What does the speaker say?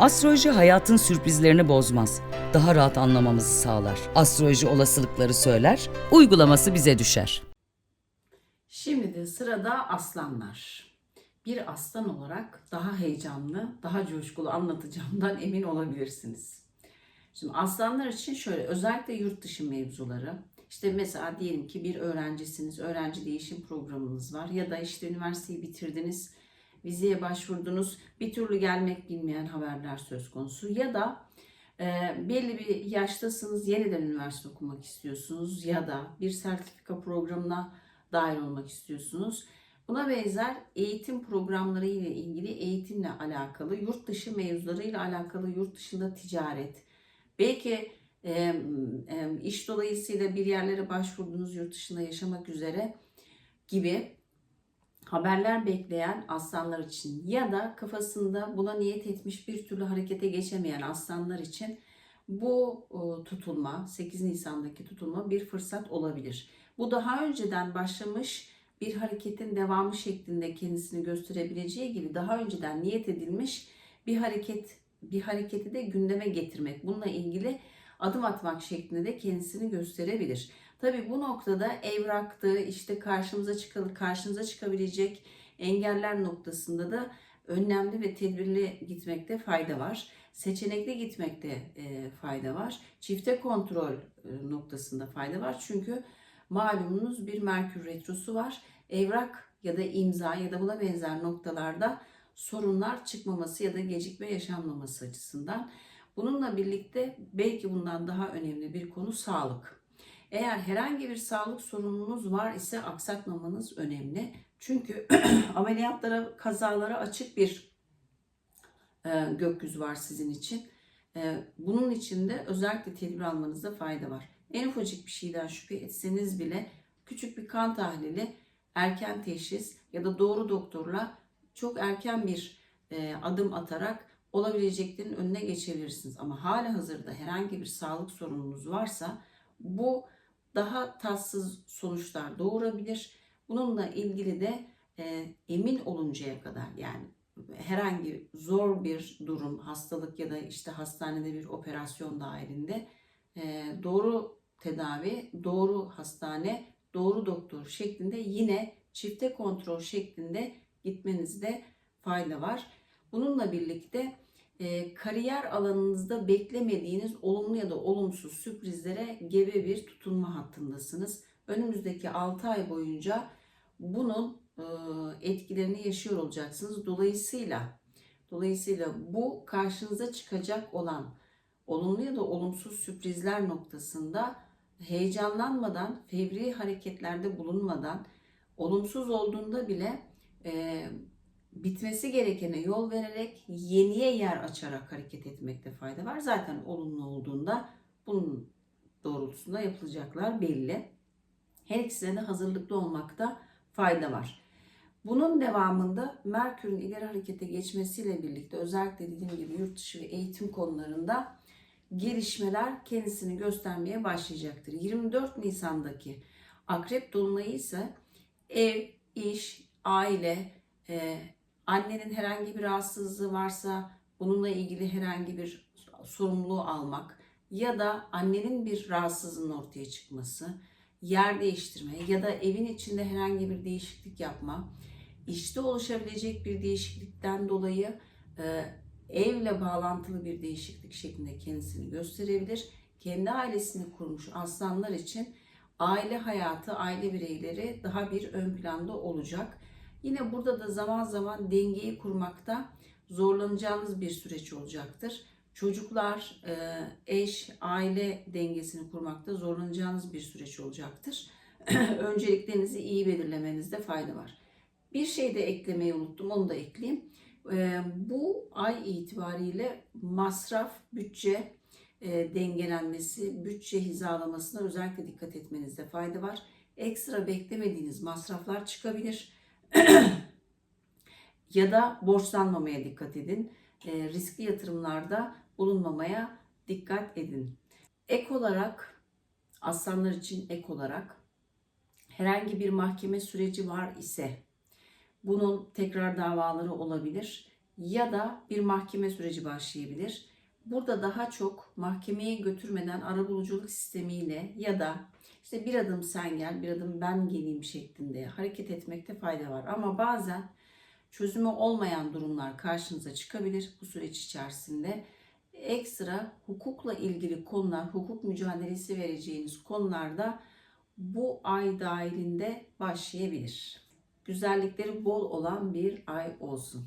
Astroloji hayatın sürprizlerini bozmaz. Daha rahat anlamamızı sağlar. Astroloji olasılıkları söyler, uygulaması bize düşer. Şimdi de sırada aslanlar. Bir aslan olarak daha heyecanlı, daha coşkulu anlatacağımdan emin olabilirsiniz. Şimdi aslanlar için şöyle özellikle yurt dışı mevzuları. İşte mesela diyelim ki bir öğrencisiniz, öğrenci değişim programınız var ya da işte üniversiteyi bitirdiniz, vizeye başvurdunuz, bir türlü gelmek bilmeyen haberler söz konusu ya da e, belli bir yaştasınız, yeniden üniversite okumak istiyorsunuz ya da bir sertifika programına dahil olmak istiyorsunuz. Buna benzer eğitim programları ile ilgili eğitimle alakalı, yurt dışı mevzularıyla alakalı, yurt dışında ticaret, belki e, e, iş dolayısıyla bir yerlere başvurdunuz yurt dışında yaşamak üzere gibi haberler bekleyen aslanlar için ya da kafasında buna niyet etmiş bir türlü harekete geçemeyen aslanlar için bu e, tutulma 8 Nisan'daki tutulma bir fırsat olabilir. Bu daha önceden başlamış bir hareketin devamı şeklinde kendisini gösterebileceği gibi daha önceden niyet edilmiş bir hareket bir hareketi de gündeme getirmek. Bununla ilgili adım atmak şeklinde de kendisini gösterebilir. Tabii bu noktada evraktı, işte karşımıza çıkalı karşınıza çıkabilecek engeller noktasında da önlemli ve tedbirli gitmekte fayda var. Seçenekli gitmekte e, fayda var. Çifte kontrol e, noktasında fayda var. Çünkü malumunuz bir Merkür Retrosu var. Evrak ya da imza ya da buna benzer noktalarda sorunlar çıkmaması ya da gecikme yaşanmaması açısından. Bununla birlikte belki bundan daha önemli bir konu sağlık. Eğer herhangi bir sağlık sorununuz var ise aksatmamanız önemli. Çünkü ameliyatlara, kazalara açık bir e, gökyüzü var sizin için. E, bunun için de özellikle tedbir almanızda fayda var. En ufacık bir şeyden şüphe etseniz bile küçük bir kan tahlili, erken teşhis ya da doğru doktorla çok erken bir e, adım atarak olabileceklerin önüne geçebilirsiniz. Ama hala hazırda herhangi bir sağlık sorununuz varsa bu daha tatsız sonuçlar doğurabilir. Bununla ilgili de e, emin oluncaya kadar yani herhangi zor bir durum, hastalık ya da işte hastanede bir operasyon dahilinde e, doğru tedavi, doğru hastane, doğru doktor şeklinde yine çifte kontrol şeklinde gitmenizde fayda var. Bununla birlikte e, kariyer alanınızda beklemediğiniz olumlu ya da olumsuz sürprizlere gebe bir tutunma hattındasınız. Önümüzdeki 6 ay boyunca bunun e, etkilerini yaşıyor olacaksınız. Dolayısıyla dolayısıyla bu karşınıza çıkacak olan olumlu ya da olumsuz sürprizler noktasında heyecanlanmadan, fevri hareketlerde bulunmadan, olumsuz olduğunda bile e, bitmesi gerekene yol vererek yeniye yer açarak hareket etmekte fayda var. Zaten olumlu olduğunda bunun doğrultusunda yapılacaklar belli. Her ikisine de hazırlıklı olmakta fayda var. Bunun devamında Merkür'ün ileri harekete geçmesiyle birlikte özellikle dediğim gibi yurt dışı ve eğitim konularında gelişmeler kendisini göstermeye başlayacaktır. 24 Nisan'daki Akrep Dolunayı ise ev, iş, aile, e, annenin herhangi bir rahatsızlığı varsa bununla ilgili herhangi bir sorumluluğu almak ya da annenin bir rahatsızlığının ortaya çıkması, yer değiştirme ya da evin içinde herhangi bir değişiklik yapma, işte oluşabilecek bir değişiklikten dolayı e, evle bağlantılı bir değişiklik şeklinde kendisini gösterebilir. Kendi ailesini kurmuş aslanlar için aile hayatı, aile bireyleri daha bir ön planda olacak. Yine burada da zaman zaman dengeyi kurmakta zorlanacağınız bir süreç olacaktır. Çocuklar, e, eş, aile dengesini kurmakta zorlanacağınız bir süreç olacaktır. Önceliklerinizi iyi belirlemenizde fayda var. Bir şey de eklemeyi unuttum, onu da ekleyeyim. E, bu ay itibariyle masraf, bütçe e, dengelenmesi, bütçe hizalamasına özellikle dikkat etmenizde fayda var. Ekstra beklemediğiniz masraflar çıkabilir ya da borçlanmamaya dikkat edin. E, riskli yatırımlarda bulunmamaya dikkat edin. Ek olarak aslanlar için ek olarak herhangi bir mahkeme süreci var ise bunun tekrar davaları olabilir ya da bir mahkeme süreci başlayabilir. Burada daha çok mahkemeye götürmeden arabuluculuk sistemiyle ya da işte bir adım sen gel, bir adım ben geleyim şeklinde hareket etmekte fayda var. Ama bazen çözümü olmayan durumlar karşınıza çıkabilir bu süreç içerisinde. Ekstra hukukla ilgili konular, hukuk mücadelesi vereceğiniz konularda bu ay dahilinde başlayabilir. Güzellikleri bol olan bir ay olsun.